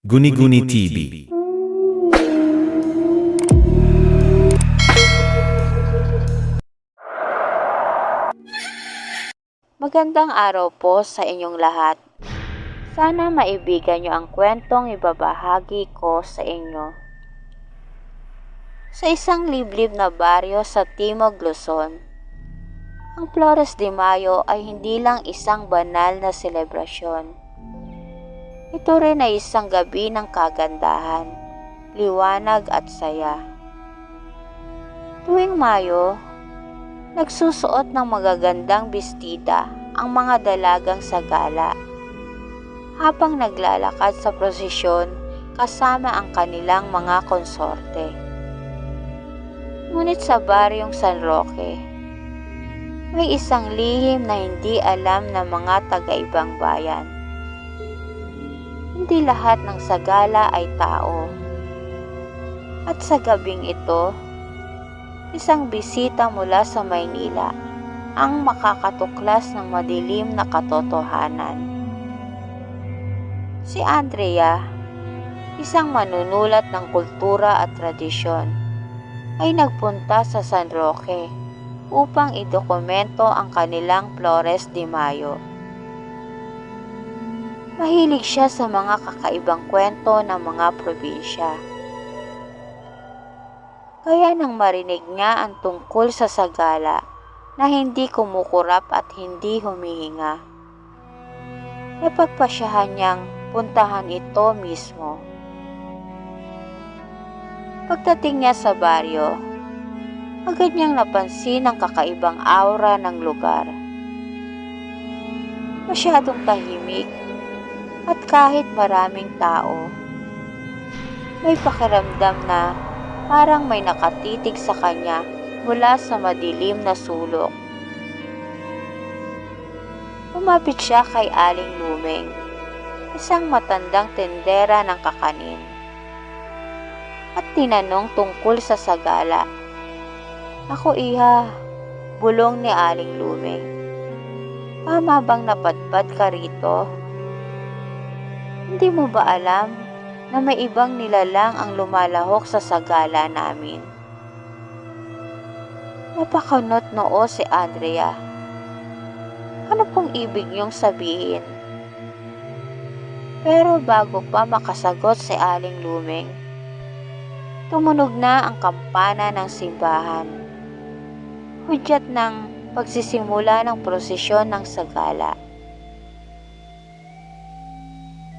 Guni-Guni TV. Magandang araw po sa inyong lahat. Sana maibigan niyo ang kwentong ibabahagi ko sa inyo. Sa isang liblib na baryo sa Timog Luzon, ang Flores de Mayo ay hindi lang isang banal na selebrasyon. Ito rin ay isang gabi ng kagandahan, liwanag at saya. Tuwing Mayo, Nagsusuot ng magagandang bestida ang mga dalagang sagala habang naglalakad sa prosesyon kasama ang kanilang mga konsorte. Ngunit sa baryong San Roque, may isang lihim na hindi alam ng mga taga-ibang bayan. Hindi lahat ng sagala ay tao. At sa gabing ito, isang bisita mula sa Maynila ang makakatuklas ng madilim na katotohanan. Si Andrea, isang manunulat ng kultura at tradisyon, ay nagpunta sa San Roque upang idokumento ang kanilang Flores de Mayo. Mahilig siya sa mga kakaibang kwento ng mga probinsya. Kaya nang marinig niya ang tungkol sa sagala na hindi kumukurap at hindi humihinga, napagpasyahan niyang puntahan ito mismo. Pagdating niya sa baryo, agad niyang napansin ang kakaibang aura ng lugar. Masyadong tahimik at kahit maraming tao, may pakiramdam na parang may nakatitig sa kanya mula sa madilim na sulok. Umapit siya kay Aling Lumeng, isang matandang tendera ng kakanin, at tinanong tungkol sa sagala. Ako iha, bulong ni Aling Lumeng. Tama bang napadpad ka rito? Hindi mo ba alam na may ibang nilalang ang lumalahok sa sagala namin. Napakanot noo si Andrea. Ano pong ibig niyong sabihin? Pero bago pa makasagot si Aling Lumeng, tumunog na ang kampana ng simbahan. Hudyat ng pagsisimula ng prosesyon ng sagala.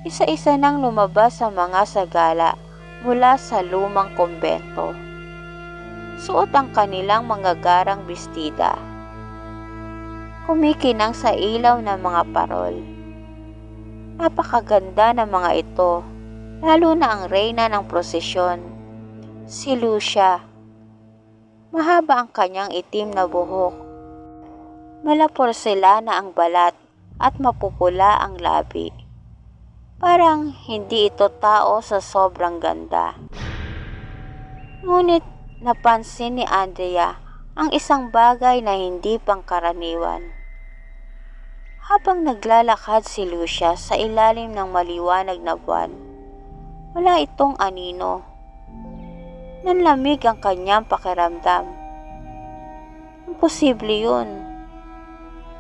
Isa-isa nang lumabas sa mga sagala mula sa lumang kumbento. Suot ang kanilang mga garang bestida. Kumikinang sa ilaw ng mga parol. Napakaganda ng mga ito, lalo na ang reyna ng prosesyon, si Lucia. Mahaba ang kanyang itim na buhok. Mala porselana ang balat at mapupula ang labi. Parang hindi ito tao sa sobrang ganda. Ngunit napansin ni Andrea ang isang bagay na hindi pangkaraniwan. Habang naglalakad si Lucia sa ilalim ng maliwanag na buwan, wala itong anino. Nanlamig ang kanyang pakiramdam. Imposible yun.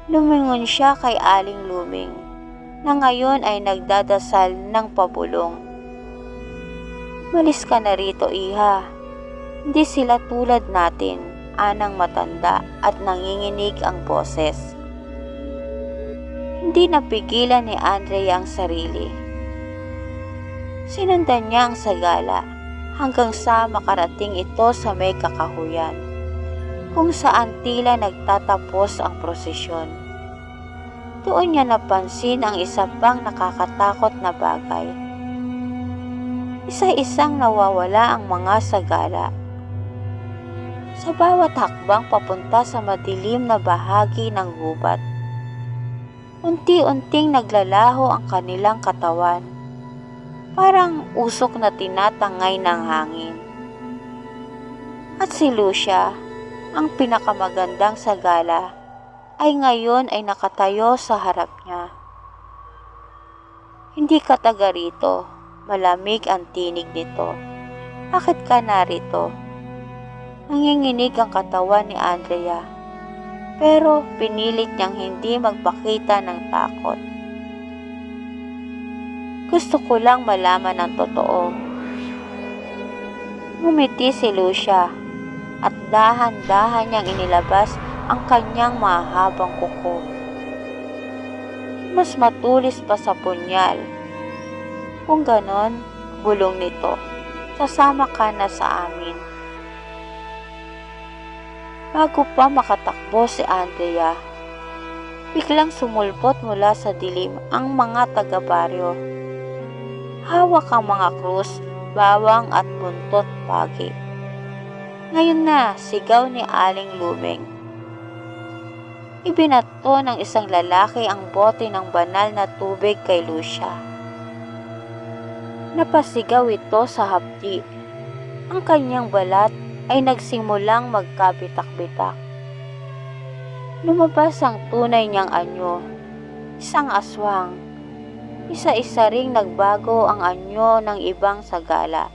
Lumingon siya kay Aling Luming na ngayon ay nagdadasal ng pabulong. Malis ka na rito, iha. Hindi sila tulad natin, anang matanda at nanginginig ang boses. Hindi napigilan ni Andrea ang sarili. Sinundan niya ang sagala hanggang sa makarating ito sa may kakahuyan, kung saan tila nagtatapos ang prosesyon. Doon niya napansin ang isa pang nakakatakot na bagay. Isa-isang nawawala ang mga sagala. Sa bawat hakbang papunta sa madilim na bahagi ng gubat, unti-unting naglalaho ang kanilang katawan. Parang usok na tinatangay ng hangin. At si Lucia, ang pinakamagandang sagala, ay ngayon ay nakatayo sa harap niya. Hindi ka taga rito, Malamig ang tinig nito. Bakit ka narito? Nanginginig ang katawan ni Andrea. Pero pinilit niyang hindi magpakita ng takot. Gusto ko lang malaman ang totoo. Ngumiti si Lucia at dahan-dahan niyang inilabas ang kanyang mahabang kuko. Mas matulis pa sa punyal. Kung ganon, bulong nito, sasama ka na sa amin. Bago pa makatakbo si Andrea, biglang sumulpot mula sa dilim ang mga taga-baryo. Hawak ang mga krus, bawang at buntot pagi. Ngayon na, sigaw ni Aling Lumeng. Ibinato ng isang lalaki ang bote ng banal na tubig kay Lucia. Napasigaw ito sa hapdi. Ang kanyang balat ay nagsimulang magkabitak-bitak. Lumabas ang tunay niyang anyo, isang aswang. Isa-isa ring nagbago ang anyo ng ibang sagala.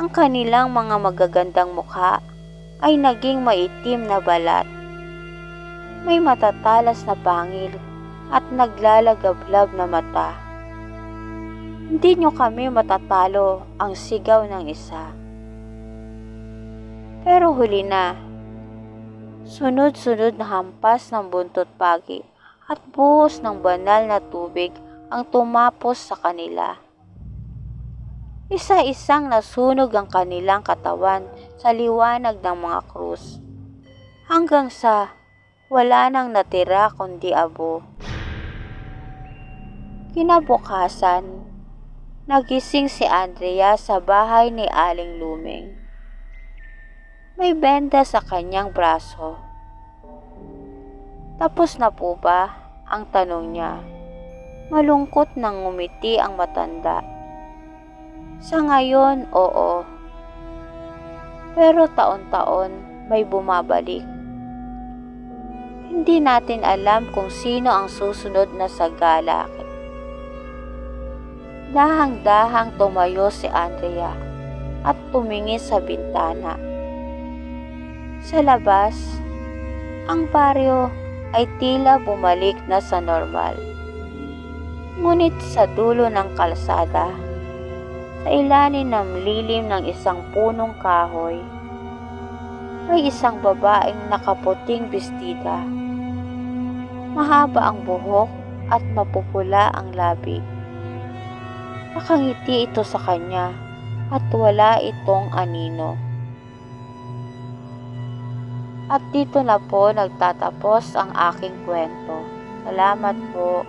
Ang kanilang mga magagandang mukha ay naging maitim na balat. May matatalas na pangil at naglalagablab na mata. Hindi nyo kami matatalo ang sigaw ng isa. Pero huli na, sunod-sunod na hampas ng buntot pagi at buhos ng banal na tubig ang tumapos sa kanila. Isa-isang nasunog ang kanilang katawan sa liwanag ng mga krus. Hanggang sa wala nang natira kundi abo. Kinabukasan, nagising si Andrea sa bahay ni Aling Lumeng. May benda sa kanyang braso. Tapos na po ba? Ang tanong niya. Malungkot nang ngumiti ang matanda. Sa ngayon, oo. Pero taon-taon may bumabalik. Hindi natin alam kung sino ang susunod na sagala. Dahang-dahang tumayo si Andrea at tumingin sa bintana. Sa labas, ang baryo ay tila bumalik na sa normal. Ngunit sa dulo ng kalsada, sa ilalim ng lilim ng isang punong kahoy, may isang babaeng nakaputing bestida. Mahaba ang buhok at mapupula ang labi. Nakangiti ito sa kanya at wala itong anino. At dito na po nagtatapos ang aking kwento. Salamat po.